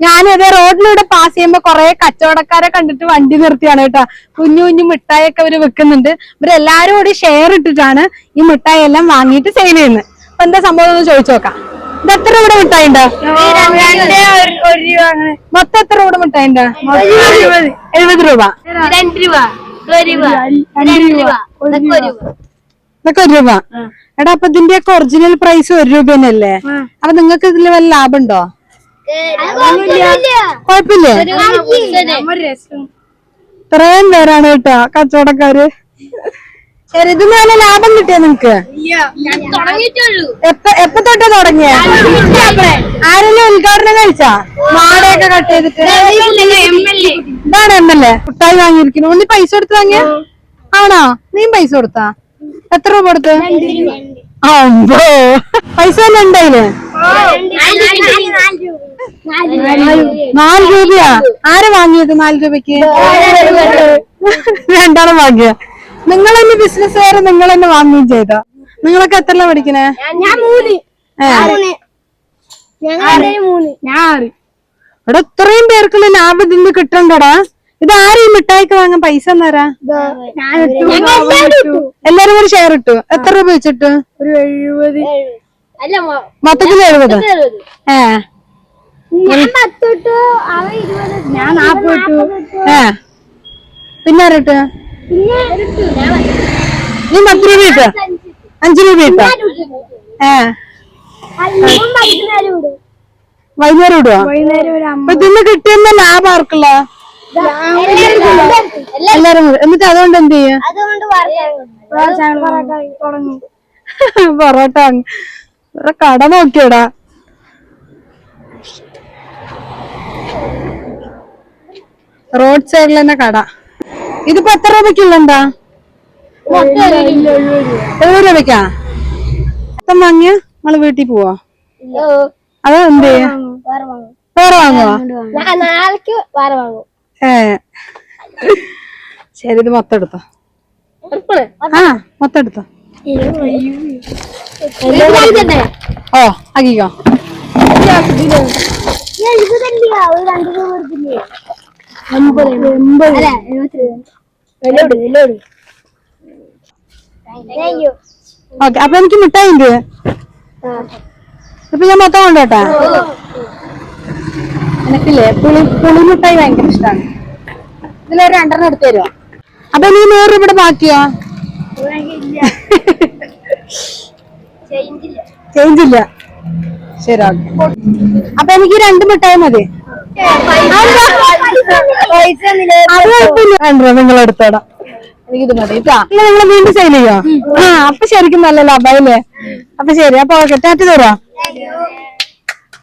ഞാനത് റോഡിലൂടെ പാസ് ചെയ്യുമ്പോ കൊറേ കച്ചവടക്കാരെ കണ്ടിട്ട് വണ്ടി നിർത്തിയാണ് കേട്ടോ. കുഞ്ഞു കുഞ്ഞു മിഠായി ഒക്കെ അവർ വെക്കുന്നുണ്ട്. ഇവരെല്ലാരും കൂടി ഷെയർ ഇട്ടിട്ടാണ് ഈ മിഠായി എല്ലാം വാങ്ങിയിട്ട് സെയിൽ ചെയ്യുന്നത്. അപ്പൊ എന്താ സംഭവം എന്ന് ചോദിച്ചു നോക്കാം. ഇത് എത്ര ഇവിടെ മിഠായി ഉണ്ട് മൊത്തം എത്ര ഇവിടെ മിഠായി ഉണ്ട് എഴുപത് രൂപ. രണ്ട് രൂപ. ഇതൊക്കെ ഒരു രൂപ. ഇതൊക്കെ ഒരു രൂപ. എടാ അപ്പൊ ഇതിന്റെ ഒക്കെ ഒറിജിനൽ പ്രൈസ് ഒരു രൂപ തന്നെയല്ലേ? അപ്പൊ നിങ്ങൾക്ക് ഇതിൽ വല്ല ലാഭം ഉണ്ടോ? കുഴപ്പമില്ലേ. ഇത്രയും പേരാണ് കേട്ടോ കച്ചവടക്കാര്. ശരി ഇത് നല്ല ലാഭം കിട്ടിയോ നിങ്ങക്ക്? എപ്പൊ തൊട്ടാ തുടങ്ങിയ? ആരെല്ലാം ഉദ്ഘാടനം കഴിച്ചാ? മാടയൊക്കെ കട്ട് ചെയ്തിട്ട്? ഇതാണ് എം എൽ എ മുട്ടായി വാങ്ങിയിരിക്കുന്നു. ഒന്ന് പൈസ കൊടുത്ത് വാങ്ങിയ? ആണോ? നീ പൈസ കൊടുത്താ? എത്ര രൂപ കൊടുത്ത്? അമ്പോ പൈസ തന്നെ ഉണ്ടായില്ലേ നാല് രൂപയാ. ആരാ വാങ്ങിയത് നാല് രൂപയ്ക്ക്? രണ്ടാളും വാങ്ങിയ. നിങ്ങൾ തന്നെ ബിസിനസ്സുകാര് നിങ്ങൾ തന്നെ വാങ്ങുകയും ചെയ്ത? നിങ്ങളൊക്കെ എത്ര പഠിക്കണേ? ഇവിടെ ഇത്രയും പേർക്കുള്ള ലാഭം ഇതിന് കിട്ടണ്ടടാ. ഇത് ആരും ഈ മിഠായിക്ക് വാങ്ങാൻ പൈസ തരാ? എല്ലാരും കൂടി ഷെയർ ഇട്ടു. എത്ര രൂപ വെച്ചിട്ട്? ഒരു എഴുപത്. മൊത്തത്തിൽ എഴുപത്. എഴുപത്. ഞാൻ നാപ്പത് ഏ. പിന്നെ ആരട്ട്? നീ പത്ത് രൂപ ഇട്ട. അഞ്ചു രൂപ ഇട്ട? ഏ. വൈകുന്നേരം ഇടുവാ? അപ്പൊ ഇതിന്ന് കിട്ടിയെന്ന ലാഭം ആർക്കുള്ള? എല്ലാരും കൂടി. എന്നിട്ട് അതുകൊണ്ട് എന്ത് ചെയ്യാ? പൊറോട്ട കട നോക്കിയടാ. റോഡ് സൈഡിൽ തന്നെ കട. ഇതിപ്പോ എത്ര രൂപക്കുള്ളണ്ടാ എഴുപത് രൂപയ്ക്കാ? മൊത്തം വാങ്ങിയ? നമ്മൾ വീട്ടിൽ പോവാ? അതോ എന്ത് വേറെ വാങ്ങും. വേറെ വാങ്ങുവാ? ഏ. ശരി ഇത് മൊത്തം എടുത്തോ. ആ മൊത്തം എടുത്തോ. ഓ ആക്കിക്കോ. എൺപത് എൺപത് അല്ല എഴുപത്തി വെല്ലോട് വെല്ലോട് താങ്ക് യു ഓക്കെ അപ്പൊ എനിക്ക് മിഠായി ഉണ്ട്. അപ്പൊ ഞാൻ മൊത്തം കൊണ്ടോട്ടെ എനിക്കില്ലേ പുളി പുളി മിഠായി ഭയങ്കര ഇഷ്ടമാണ് ഇതിലൊരു രണ്ടെണ്ണം എടുത്തു തരുമോ അപ്പൊ നീ നൂറ് രൂപയുടെ ബാക്കിയോ? ചേഞ്ച് ഇല്ല. ശരി ഓക്കെ. അപ്പൊ എനിക്ക് രണ്ട് മിഠായി മതി. എടുത്തോടാം എനിക്കിത് മതി നിങ്ങൾ വീണ്ടും സെയിൽ ചെയ്യോ? ആ അപ്പൊ ശരിക്കും നല്ല ലാഭമല്ലേ അപ്പൊ ശരി അപ്പൊ ഓക്കെ. ടാറ്റ് തരാം